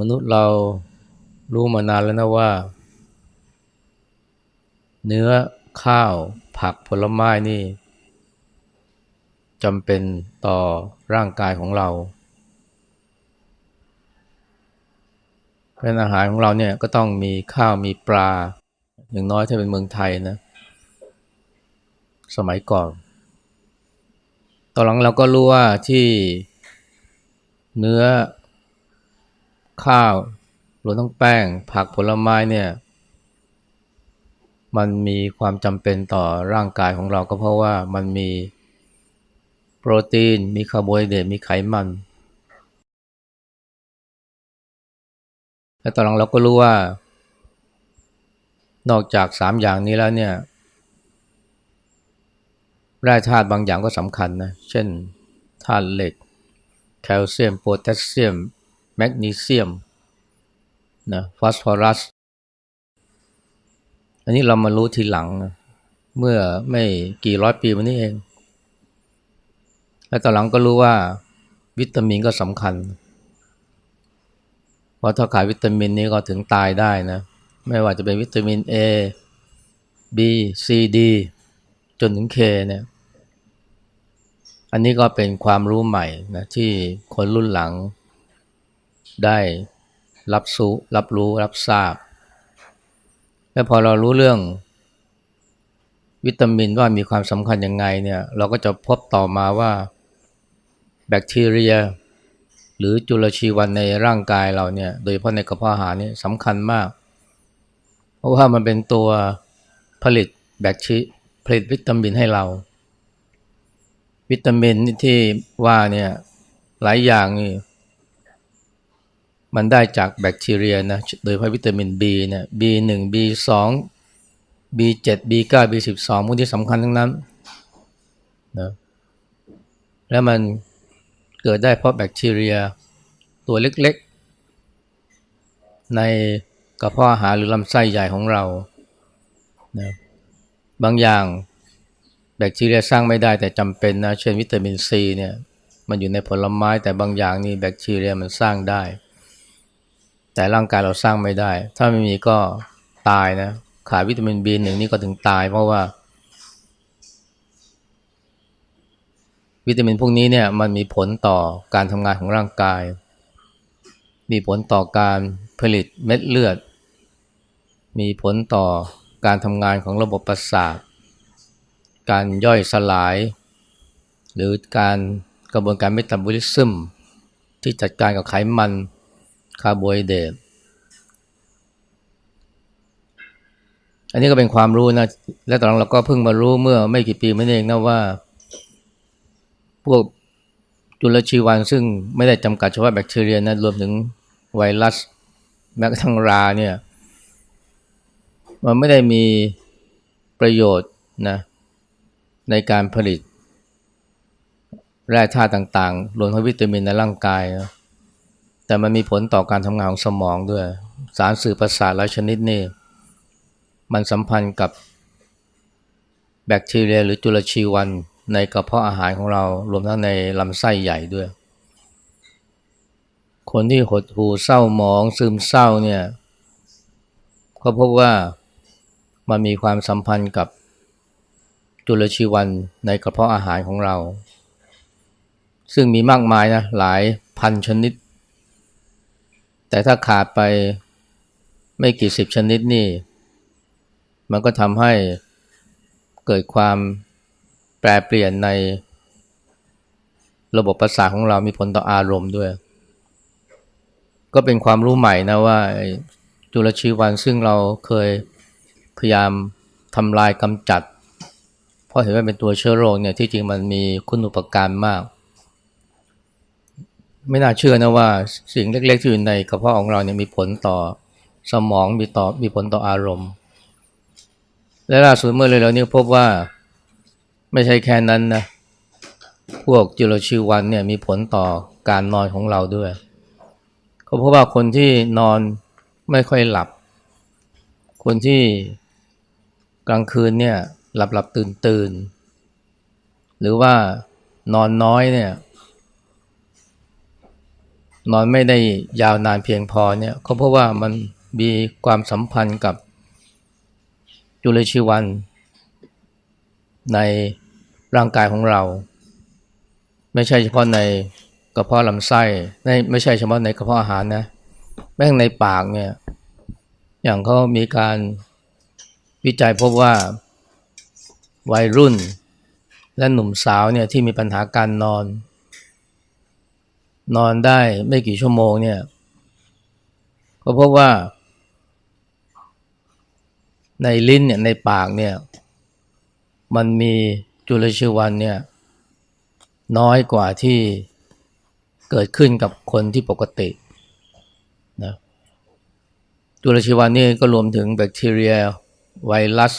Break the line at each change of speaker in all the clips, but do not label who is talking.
มนุษย์เรารู้มานานแล้วนะว่า เนื้อข้าวผักผลไม้นี่จำเป็นต่อร่างกายของเรา เป็นอาหารของเราเนี่ยก็ต้องมีข้าวมีปลา อย่างน้อยถ้าเป็นเมืองไทยนะ สมัยก่อน ตอนหลังเราก็รู้ว่าที่เนื้อ ข้าวรวมทั้งแป้ง ผักผลไม้เนี่ย มันมีความจำเป็นต่อร่างกายของเราก็เพราะว่ามันมีโปรตีน มีคาร์โบไฮเดรตมีไขมันและตอนหลังเราก็รู้ว่า นอกจากสามอย่างนี้แล้วเนี่ยแร่ธาตุบางอย่างก็สำคัญนะ เช่นธาตุเหล็ก แคลเซียม โพแทสเซียม แมกนีเซียมนะฟอสฟอรัส อันนี้เรามารู้ทีหลัง เมื่อไม่กี่ร้อยปีมานี้เอง และตอนหลังก็รู้ว่าวิตามินก็สำคัญ เพราะถ้าขาดวิตามินนี้ก็ถึงตายได้นะ ไม่ว่าจะเป็นวิตามิน A B C D จนถึง K เนี่ย อันนี้ก็เป็นความรู้ใหม่นะที่คนรุ่นหลัง ได้รับสู้รับรู้รับทราบ และพอเรารู้เรื่อง วิตามินว่ามีความสำคัญยังไงเนี่ยเราก็จะพบต่อมาว่าแบคทีเรีย หรือจุลชีวันในร่างกายเราเนี่ยโดยเฉพาะในกระเพาะอาหารนี่สำคัญมาก เพราะว่ามันเป็นตัวผลิตแบคทีผลิตวิตามินให้เรา วิตามินที่ว่าเนี่ยหลายอย่างนี่ มันได้จากแบคทีเรียนะโดยพาะวิตามิน B เนี่ย B1 B2 B7 B9 B12 พวกที่สำคัญทั้งนั้นนะแล้วมันเกิดได้เพราะแบคทีเรียตัวเล็กๆ ในกระเพาะอาหารหรือลำไส้ใหญ่ของเรานะบางอย่างแบคทีเรียสร้างไม่ได้แต่จำเป็นนะ เช่นวิตามินซีเนี่ย มันอยู่ในผลไม้แต่บางอย่างนี่แบคทีเรียมันสร้างได้ แต่ร่างกายเราสร้างไม่ได้ ถ้าไม่มีก็ตายนะ ขาดวิตามิน B1 นี่ก็ถึงตาย เพราะว่า วิตามินพวกนี้เนี่ยมันมีผลต่อการทำงานของร่างกาย มีผลต่อการผลิตเม็ดเลือด มีผลต่อการทำงานของระบบประสาท การย่อยสลาย หรือการกระบวนการเมตาบอลิซึมที่จัดการกับไขมัน คาร์โบไฮเดรตอันนี้ก็เป็นความรู้นะ และตอนหลังเราก็เพิ่งมารู้เมื่อไม่กี่ปีมานี้เองนะว่า พวกจุลชีวันซึ่งไม่ได้จำกัดเฉพาะแบคทีเรียนะรวมถึงไวรัสแม้กระทั่งราเนี่ยมันไม่ได้มีประโยชน์นะในการผลิตแร่ธาตุต่างๆรวมทั้งวิตามินในร่างกายนะ แต่มันมีผลต่อการทำงานของสมองด้วย สารสื่อประสาทหลายชนิดนี่มันสัมพันธ์กับแบคทีเรียหรือจุลชีวันในกระเพาะอาหารของเรารวมทั้งในลำไส้ใหญ่ด้วย คนที่หดหูเศร้าหมองซึมเศร้าเนี่ยก็พบว่ามันมีความสัมพันธ์กับจุลชีวันในกระเพาะอาหารของเรา ซึ่งมีมากมายนะหลายพันชนิด แต่ถ้าขาดไปไม่กี่สิบชนิดนี่ มันก็ทำให้เกิดความแปรเปลี่ยนในระบบประสาทของเรามีผลต่ออารมณ์ด้วย ก็เป็นความรู้ใหม่นะว่าจุลชีวันซึ่งเราเคยพยายามทำลายกำจัด เพราะเห็นว่าเป็นตัวเชื้อโรคเนี่ยที่จริงมันมีคุณอุปการมาก ไม่น่าเชื่อนะว่าสิ่งเล็กๆที่อยู่ในกระเพาะของเราเนี่ยมีผลต่อสมองมีต่อมีผลต่ออารมณ์ และล่าสุดเมื่อเร็วๆนี้พบว่าไม่ใช่แค่นั้นนะพวกจุลชีวันเนี่ยมีผลต่อการนอนของเราด้วยเขาพบว่าคนที่นอนไม่ค่อยหลับ คนที่กลางคืนเนี่ยหลับหลับตื่นตื่นหรือว่านอนน้อยเนี่ย นอนไม่ได้ยาวนานเพียงพอเนี่ยก็เพราะว่ามันมีความสัมพันธ์กับจุลชีวัน ในร่างกายของเรา ไม่ใช่เฉพาะในกระเพาะลำไส้ไม่ไม่ใช่เฉพาะในกระเพาะอาหารนะแม้ในปากเนี่ยอย่างเขามีการวิจัยพบว่าวัยรุ่นและหนุ่มสาวเนี่ยที่มีปัญหาการนอน นอนได้ไม่กี่ชั่วโมงเนี่ย ก็พบว่า ในลิ้นเนี่ยในปากเนี่ย มันมีจุลชีวันเนี่ย น้อยกว่าที่เกิดขึ้นกับคนที่ปกตินะจุลชีวันนี่ก็รวมถึงแบคทีเรีย ไวรัส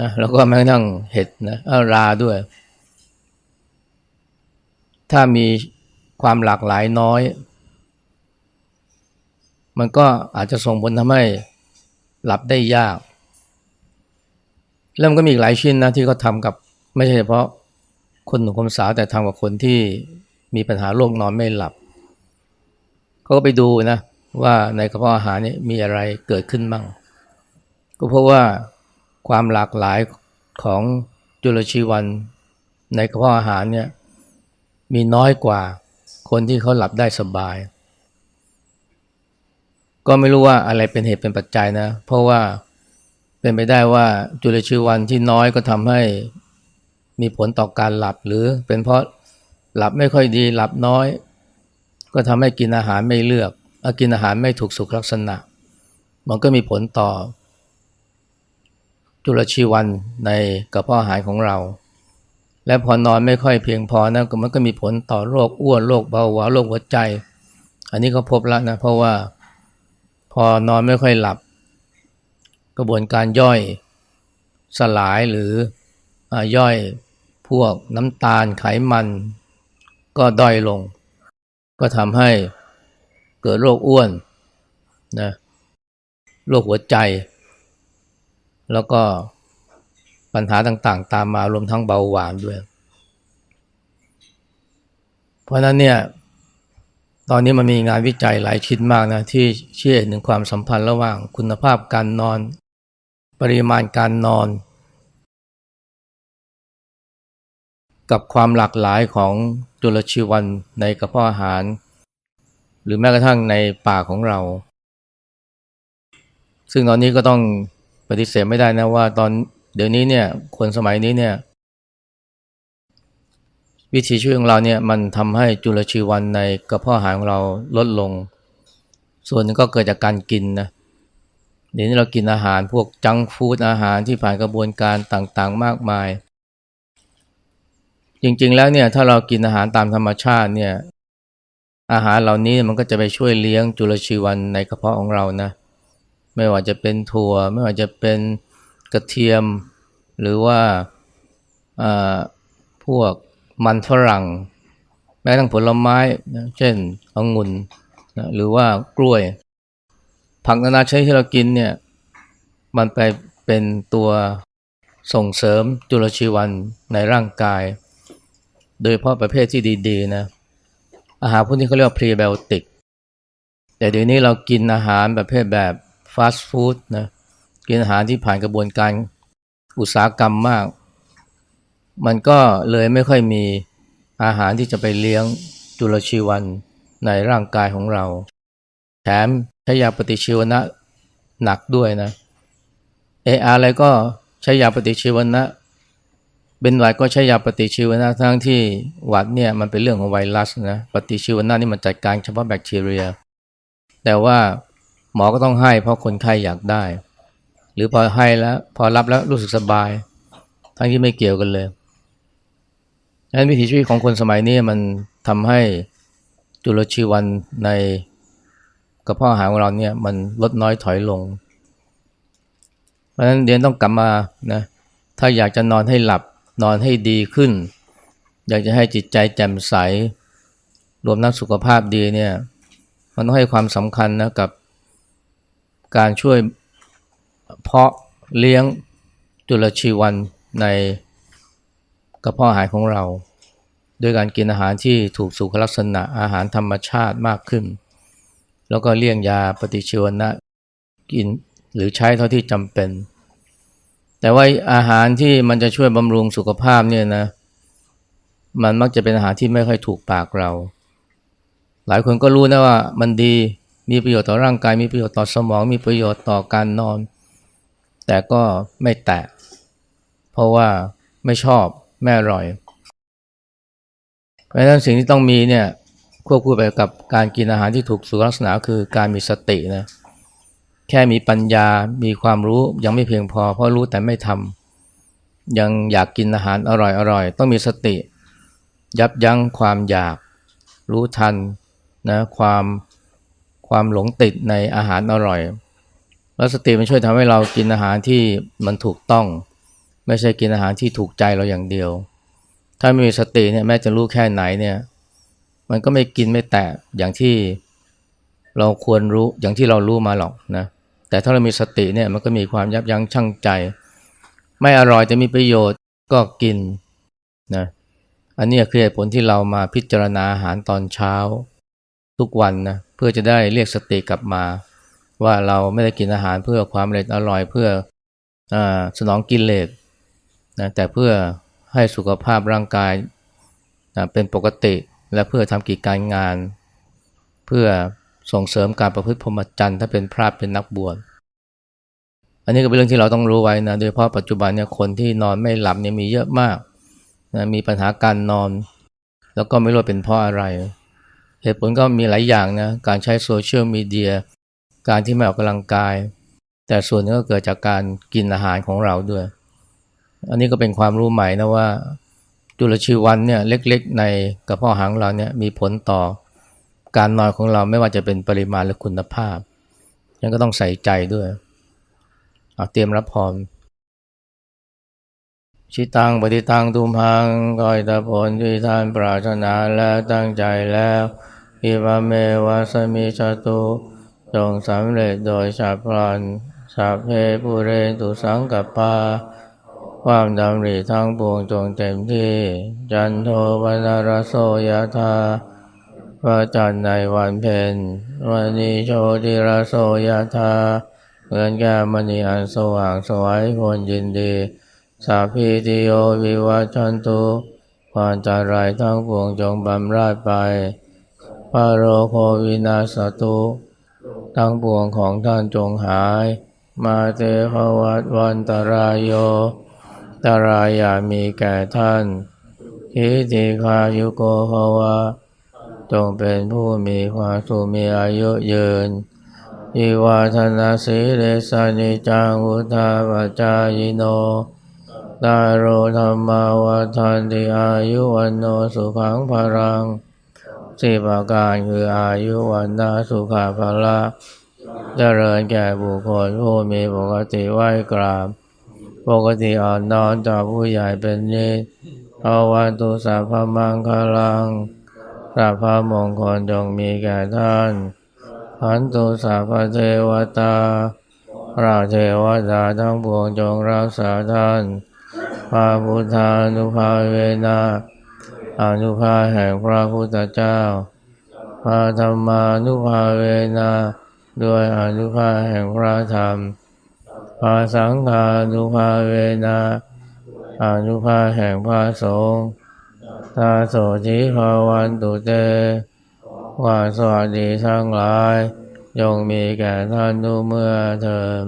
นะแล้วก็แม้กระทั่งเห็ดนะเอ้าราด้วย ถ้ามี ความหลากหลายน้อย มันก็อาจจะส่งผลทำให้หลับได้ยาก แล้วมันก็มีอีกหลายชิ้นนะที่เขาทำกับไม่ใช่เฉพาะคนหนุ่มคนสาวแต่ทำกับคนที่มีปัญหาโรคนอนไม่หลับเขาก็ไปดูนะว่าในกระเพาะอาหารนี่มีอะไรเกิดขึ้นบ้าง ก็เพราะว่าความหลากหลายของจุลชีวันในกระเพาะอาหารเนี่ยมีน้อยกว่า คนที่เขาหลับได้สบาย ก็ไม่รู้ว่าอะไรเป็นเหตุเป็นปัจจัยนะ เพราะว่าเป็นไปได้ว่าจุลชีวันที่น้อยก็ทำให้มีผลต่อการหลับหรือเป็นเพราะหลับไม่ค่อยดีหลับน้อย ก็ทำให้กินอาหารไม่เลือกอากินอาหารไม่ถูกสุขลักษณะ มันก็มีผลต่อจุลชีวันในกระเพาะอาหารของเรา และพอนอนไม่ค่อยเพียงพอนะก็มันก็มีผลต่อโรคอ้วนโรคเบาหวานโรคหัวใจ อันนี้ก็พบแล้วนะเพราะว่าพอนอนไม่ค่อยหลับ กระบวนการย่อยสลายหรืออย่อยพวกน้ำตาลไขมัน ก็ด้อยลง ก็ทำให้เกิดโรคอ้วนนะโรคหัวใจ แล้วก็ ปัญหาต่างๆ ตามมารวมทั้งเบาหวานด้วย เพราะนั้นเนี่ยตอนนี้มันมีงานวิจัยหลายชิ้นมากนะที่เชื่อถึงความสัมพันธ์ระหว่างคุณภาพการนอน ปริมาณการนอน กับความหลากหลายของจุลชีวันในกระเพาะอาหาร หรือแม้กระทั่งในปากของเรา ซึ่งตอนนี้ก็ต้องปฏิเสธไม่ได้นะว่าตอน เดี๋ยวนี้เนี่ยคนสมัยนี้เนี่ยวิถีชีวิตของเราเนี่ยมันทำให้จุลชีวันในกระเพาะอาหารของเราลดลง ส่วนนึงก็เกิดจากการกินนะเดี๋ยวนี้เรากินอาหารพวกจังฟู้ดอาหารที่ผ่านกระบวนการต่างๆ มากมาย จริงๆแล้วเนี่ยถ้าเรากินอาหารตามธรรมชาติเนี่ยอาหารเหล่านี้มันก็จะไปช่วยเลี้ยงจุลชีวันในกระเพาะของเรานะไม่ว่าจะเป็นถั่ว ไม่ว่าจะเป็น กระเทียม หรือว่าพวกมันฝรั่ง แม้ทั้งผลไม้นะเช่นองุ่นนะหรือว่ากล้วย ผักนานาชนิดที่เรากินเนี่ยมันไปเป็นตัวส่งเสริมจุลชีวันในร่างกาย โดยเฉพาะประเภทที่ดีๆนะอาหารพวกนี้เขาเรียกว่าพรีไบโอติกแต่เดี๋ยวนี้เรากินอาหารประเภทแบบฟาสต์ฟู้ดนะ กินอาหารที่ผ่านกระบวนการอุตสาหกรรมมาก มันก็เลยไม่ค่อยมีอาหารที่จะไปเลี้ยงจุลชีวันในร่างกายของเรา แถมใช้ยาปฏิชีวนะหนักด้วยนะเอออะไรก็ใช้ยาปฏิชีวนะเป็นหวัดก็ใช้ยาปฏิชีวนะทั้งที่หวัดเนี่ยมันเป็นเรื่องของไวรัสนะปฏิชีวนะนี่มันจัดการเฉพาะแบคทีเรีย แต่ว่าหมอก็ต้องให้เพราะคนไข้อยากได้ หรือพอให้แล้ว พอรับแล้วรู้สึกสบาย ทั้งที่ไม่เกี่ยวกันเลยดังนั้นวิถีชีวิตของคนสมัยนี้มันทำให้จุลชีวันในกระเพาะอาหารของเราเนี่ยมันลดน้อยถอยลง เพราะฉะนั้นเรียนต้องกลับมานะถ้าอยากจะนอนให้หลับนอนให้ดีขึ้น อยากจะให้จิตใจแจ่มใส รวมทั้งสุขภาพดีเนี่ยมันต้องให้ความสำคัญนะกับการช่วย เพาะเลี้ยงจุลชีวันในกระเพาะอาหารของเรา ด้วยการกินอาหารที่ถูกสุขลักษณะอาหารธรรมชาติมากขึ้น แล้วก็เลี่ยงยาปฏิชีวนะกินหรือใช้เท่าที่จำเป็น แต่ว่าอาหารที่มันจะช่วยบำรุงสุขภาพเนี่ยนะมันมักจะเป็นอาหารที่ไม่ค่อยถูกปากเรา หลายคนก็รู้นะว่ามันดีมีประโยชน์ต่อร่างกายมีประโยชน์ต่อสมอง มีประโยชน์ต่อการนอน แต่ก็ไม่แตะ เพราะว่าไม่ชอบไม่อร่อย เพราะฉะนั้นสิ่งที่ต้องมีเนี่ยควบคู่ไปกับการกินอาหารที่ถูกสุขลักษณะคือการมีสตินะแค่มีปัญญา มีความรู้ยังไม่เพียงพอ เพราะรู้แต่ไม่ทำยังอยากกินอาหารอร่อยๆต้องมีสติ ยับยั้งความอยากรู้ทันนะความความหลงติดในอาหารอร่อย แล้วสติมันช่วยทำให้เรากินอาหารที่มันถูกต้อง ไม่ใช่กินอาหารที่ถูกใจเราอย่างเดียว ถ้าไม่มีสติเนี่ยแม้จะรู้แค่ไหนเนี่ย มันก็ไม่กินไม่แตะอย่างที่เราควรรู้อย่างที่เรารู้มาหรอกนะแต่ถ้าเรามีสติเนี่ยมันก็มีความยับยั้งชั่งใจ ไม่อร่อยแต่มีประโยชน์ก็กินนะอันนี้คือเหตุผลที่เรามาพิจารณาอาหารตอนเช้า ทุกวันนะเพื่อจะได้เรียกสติกลับมา ว่าเราไม่ได้กินอาหารเพื่อความอร่อยอร่อยเพื่ออสนองกินเลสนะแต่เพื่อให้สุขภาพร่างกายนะเป็นปกติและเพื่อทำกิจการงาน เพื่อส่งเสริมการประพฤติพรหมจรรย์ถ้าเป็นพระเป็นนักบวชอันนี้ก็เป็นเรื่องที่เราต้องรู้ไว้นะโดยเฉพาะปัจจุบันเนี่ยคนที่นอนไม่หลับเนี่ยมีเยอะมากนะมีปัญหาการนอน แล้วก็ไม่รู้เป็นเพราะอะไร เหตุผลก็มีหลายอย่างนะการใช้โซเชียลมีเดีย การที่ไม่ออกกำลังกาย แต่ส่วนนึงก็เกิดจากการกินอาหารของเราด้วย อันนี้ก็เป็นความรู้ใหม่นะว่า จุลชีวันเนี่ยเล็กๆ ในกระเพาะหางเราเนี่ยมีผลต่อการนอนของเราไม่ว่าจะเป็นปริมาณหรือคุณภาพยังก็ต้องใส่ใจด้วยเอาเตรียมรับพรชิตังปฏิตังทุมพังก้อยตะผลที่ท่านปรารถนาและตั้งใจแล้วอิวาเมวาสมิชตุ จงสำเร็จโดยฉับพลันสัพเพปุเรนตุสังกัปปา ความดำริทั้งปวงจงเต็มที่ จันโทปนารโสยธาพระจันทร์ในวันเพ็ญวันนี้โชติรโสยธาเหมือนแก้มณีอันสว่างสวยคนยินดี สาพีติโยวิวัชันตุความจารายทั้งปวงจงบำราดไปพระโรโควินาสตุ ทั้งปวงของท่านจงหาย มาเตภวัตวันตรายโย ตรายามีแก่ท่านทิติคายุโกภวะจงเป็นผู้มีความสุขมีอายุยืนอิวาทนาสีเรสานิจังุทาปจายโนตาโรธรรมาวาทันติอายุวันโนสุขังภรัง สี่ประการคืออายุวันนาสุขาภละเจริญแก่บุคคลผู้มีปกติไหวกราบ ปกติอ่อนนอนต่อผู้ใหญ่เป็นนิดเอาวันตุสัพพมังคลังสัพพมงคลจงมีแก่ท่านขันตุสัพพเทวตาราเทวดาทั้งปวงจงรักษาท่านพระพุทธานุภาเวนะ อนุภาแห่งพระพุทธเจ้า พระธรรมานุภาเวนะด้วยอนุภาแห่งพระธรรม พระสังฆานุภาเวนะอนุภาแห่งพระสงฆ์ตาโสจิภาวันตุเตว่าสวัสดีทั้งหลายยงมีแก่ท่านทุกเมื่อเทอม